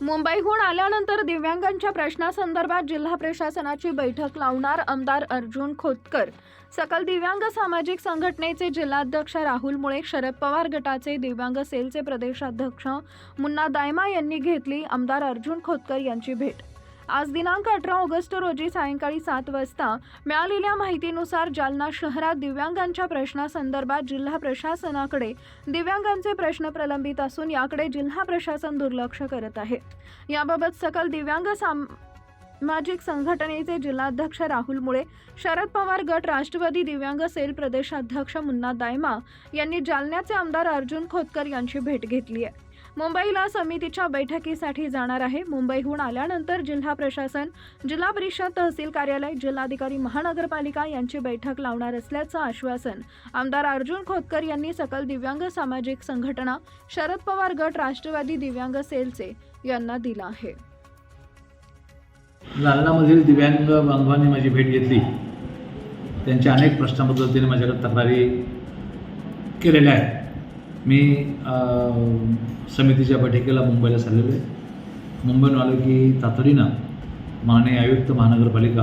मुंबईहून आल्यानंतर दिव्यांगांच्या प्रश्नासंदर्भात जिल्हा प्रशासनाची बैठक लावणार आमदार अर्जुन खोतकर. सकल दिव्यांग सामाजिक संघटनेचे जिल्हाध्यक्ष राहुल मुळे शरद पवार गटाचे दिव्यांग सेलचे प्रदेशाध्यक्ष मुन्ना दायमा यांनी घेतली आमदार अर्जुन खोतकर यांची भेट. आज दिनांक अठरा ऑगस्ट रोजी सायंकाळी सात वाजता मिळालेल्या माहितीनुसार जालना शहरात दिव्यांगांच्या प्रश्नासंदर्भात जिल्हा प्रशासनाकडे दिव्यांगांचे प्रश्न प्रलंबित असून याकडे जिल्हा प्रशासन दुर्लक्ष करत आहे. याबाबत सकल दिव्यांग साम सामाजिक संघटनेचे जिल्हाध्यक्ष राहुल मुळे शरद पवार गट राष्ट्रवादी दिव्यांग सेल प्रदेशाध्यक्ष मुन्ना दायमा यांनी जालन्याचे आमदार अर्जुन खोतकर यांची भेट घेतली आहे. मुंबईला समितीच्या बैठकीसाठी जाणार आहे. मुंबईहून आल्यानंतर जिल्हा प्रशासन जिल्हा परिषद तहसील कार्यालय जिल्हाधिकारी महानगरपालिका यांची बैठक लावणार असल्याचं आश्वासन आमदार अर्जुन खोतकर यांनी सकल दिव्यांग सामाजिक संघटना शरद पवार गट राष्ट्रवादी दिव्यांग सेलचे यांना दिला आहे. जालनामधील दिव्यांग बांधवांनी माझी भेट घेतली. त्यांच्या अनेक प्रश्नाबद्दल त्यांनी माझ्याकडे तक्रारी केलेल्या आहेत. मी समितीच्या बैठकीला मुंबईला चाललेलो आहे. मुंबईहून आलो की तातडीनं माननीय आयुक्त महानगरपालिका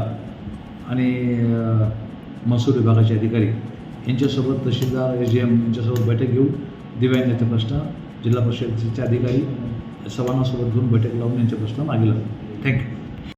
आणि महसूल विभागाचे अधिकारी यांच्यासोबत तहसीलदार एस डी एम यांच्यासोबत बैठक घेऊन दिव्यांगाचे प्रश्न जिल्हा परिषदेचे अधिकारी सर्वांनासोबत घेऊन बैठक लावून यांचे प्रश्न मागे लावले. थँक्यू